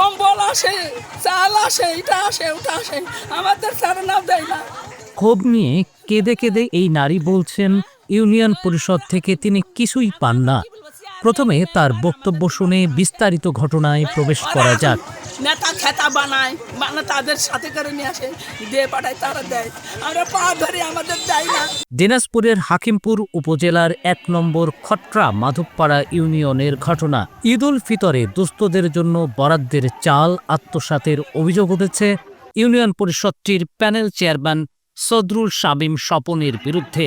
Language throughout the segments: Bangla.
কম্বল আসে, চাল আসে এটা আসে, ওটা আসে, আমাদের নাম দেয় না। ক্ষোভ নিয়ে কেঁদে কেঁদে এই নারী বলছেন, ইউনিয়ন পরিষদ থেকে তিনি কিছুই পান না। প্রথমে তার বক্তব্য শুনে বিস্তারিত ঘটনায় প্রবেশ করা যাক। নেতা খেতা বানায় মানে তাদের সাথে করে নিয়ে আসে দিয়ে পাঠায় তারা দেয়। আমরা পা ধরে আমাদের দেয় না। দিনাজপুরের হাকিমপুর উপজেলার এক নম্বর খট্রা মাধবপাড়া ইউনিয়নের ঘটনা। ঈদ উল ফিতরে দুস্থদের জন্য বরাদ্দের চাল আত্মসাতের অভিযোগ উঠেছে। ইউনিয়ন পরিষদটির প্যানেল চেয়ারম্যান সদরুল শামীম স্বপনের বিরুদ্ধে।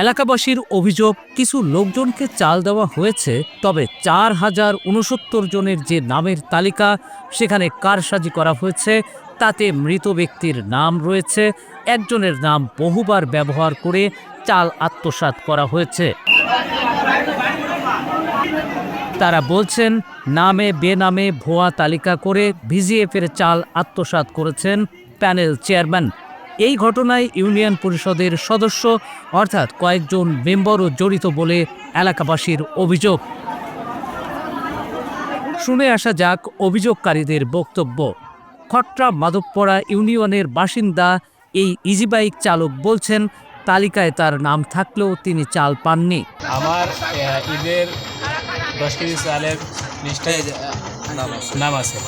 এলাকাবাসীর অভিযোগ, কিছু লোকজনকে চাল দেওয়া হয়েছে, তবে চার হাজার উনসত্তর জনের যে নামের তালিকা সেখানে কারসাজি করা হয়েছে, তাতে মৃত ব্যক্তির নাম রয়েছে, একজনের নাম বহুবার ব্যবহার করে চাল আত্মসাৎ করা হয়েছে। তারা বলছেন, নামে বেনামে ভুয়া তালিকা করে ভিজিএফের চাল আত্মসাৎ করেছেন প্যানেল চেয়ারম্যান। এই ঘটনায় ইউনিয়ন পরিষদের সদস্য, অর্থাৎ কয়েকজন মেম্বারও জড়িত বলে এলাকাবাসীর অভিযোগ। শুনে আসা যাক অভিযোগকারীদের বক্তব্য। খট্রা মাধবপড়া ইউনিয়নের বাসিন্দা এই ইজিবাইক চালক বলছেন, তালিকায় তার নাম থাকলেও তিনি চাল পাননি। আমার ঈদের দশ কেজি চালের নাম আছে।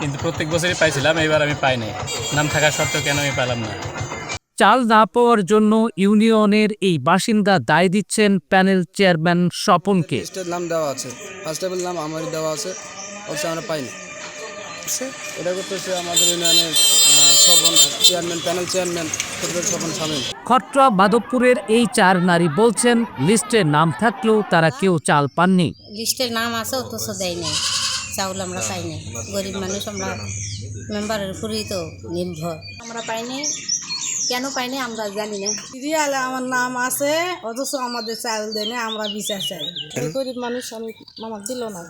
কিন্তু প্রত্যেক বছরই পাইছিলাম এবার আমি পাই নাই নাম থাকা সত্ত্বেও কেন আমি পেলাম না? চাল না পাওয়ার জন্য ইউনিয়নের এই বাসিন্দা দায় দিচ্ছেন প্যানেল চেয়ারম্যান স্বপনকে। লিস্টের নাম দেওয়া আছে ফার্স্ট টেবিল নাম আমারই দেওয়া আছে অবশ্য আমরা পাইনি। এটা করতেছে আমাদের ইউনিয়নের স্বপন চেয়ারম্যান প্যানেল চেয়ারম্যান সদর স্বপন সামিল খট্রা মাধবপুরের এই চার নারী বলছেন লিস্টে নাম থাকলেও তারা কেউ চাল পাননি। লিস্টের নাম আছে অথচ দেয় নাই। চাউল আমরা পাইনি গরিব মানুষ আমরা মেম্বারের উপরেই তো নির্ভর। আমরা পাইনি কেন পাইনি আমরা জানি না। সিরিয়ালে আমার নাম আছে অথচ আমাদের চাল দেয় না আমরা বিচার চাই। গরিব মানুষ আমি আমার দিল না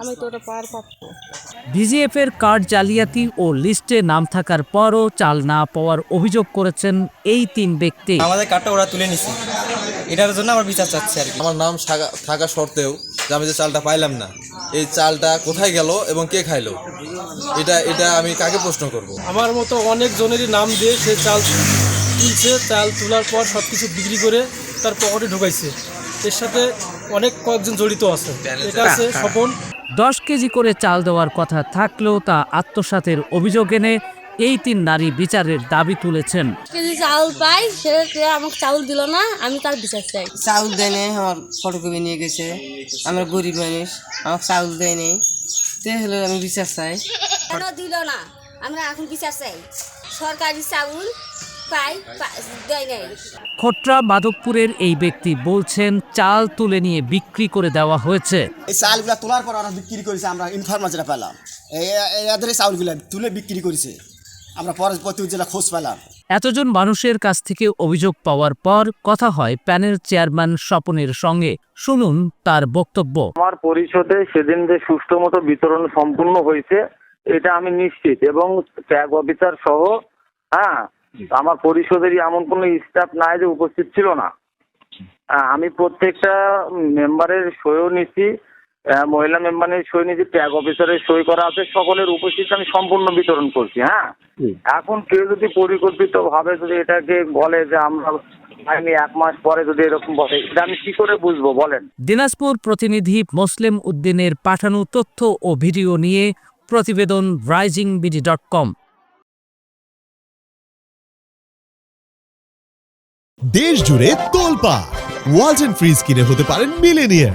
আমি তো ওটা পার পাবো ভিজিএফ এর কার্ড জালিয়াতি ও লিস্টে নাম থাকার পরও চাল না পাওয়ার অভিযোগ করেছেন এই তিন ব্যক্তি। আমাদের কার্ডটা ওরা তুলে নিছে। এটার জন্য আমার বিচার চাচ্ছি আর কি। আমার নাম থাকা- থাকা সত্ত্বেও যে আমি যে চালটা পাইলাম না এই চালটা কোথায় গেল এবং কে খাইলো? এটা এটা আমি কাকে প্রশ্ন করব? আমার মতো অনেক জনেরই নাম দিয়ে সে চাল তুলছে। চাল তোলার পর সব কিছু বিক্রি করে তার পকেটে ঢুকাইছে। এর সাথে অনেক কয়েকজন জড়িত আছে। এটা আছে স্বপন। দশ কেজি করে চাল দেওয়ার কথা থাকলেও তা আত্মসাতের অভিযোগ এনে এই তিন নারী বিচারের দাবি তুলেছেন। যদি চাউল পাই সে আমাকে চাউল দিল না আমি তার বিচার চাই। চাউল দেয় নাই আমার ফটোকপি নিয়ে গেছে। আমরা গরিব মানুষ আমাকে চাউল দেয় নেই। তে হলো আমি বিচার চাই। কেন দিল না? আমরা এখন বিচার চাই। সরকারি চাউল খট্রা মাধবপুরের এই ব্যক্তি বলছেন চাল তুলে নিয়ে বিক্রি করে দেওয়া হয়েছে। এই চালগুলা তোলার পর ওরা বিক্রি করেছে আমরা ইনফরমেশনটা পেলাম। এদের চাউলগুলা তুলে বিক্রি করেছে। আমরা পরে প্রতি জেলা খোঁজ পেলাম। এতজন মানুষের কাছ থেকে অভিযোগ পাওয়ার পর কথা হয় প্যানেল চেয়ারম্যান স্বপনের সঙ্গে। শুনুন তার বক্তব্য। আমার পরিষদে সেদিন যে সুষ্ঠু মতো বিতরণ সম্পূর্ণ হয়েছে এটা আমি নিশ্চিত এবং ট্যাগ অফিসার সহ হ্যাঁ আমার পরিষদেরই এমন কোনো স্টাফ নাই যে উপস্থিত ছিল না। আমি প্রত্যেকটা মেম্বারের সইও নিচ্ছি মহিলা মেম্বারের সই নিচ্ছি ট্যাগ অফিসারের সই করা আছে সকলের উপস্থিত আমি সম্পূর্ণ বিতরণ করছি হ্যাঁ? এখন কেউ যদি পরিকল্পিত ভাবে যদি এটাকে বলে যে আমরা পাইনি এক মাস পরে যদি এরকম বলে এটা আমি কি করে বুঝব বলেন? দিনাজপুর প্রতিনিধি মুসলিম উদ্দিনের পাঠানো তথ্য ও ভিডিও নিয়ে প্রতিবেদন রাইজিং বিডি ডট কম দেশ জুড়ে তোলপা ওয়ালটন ফ্রিজ কিনে হতে পারেন মিলেনিয়ার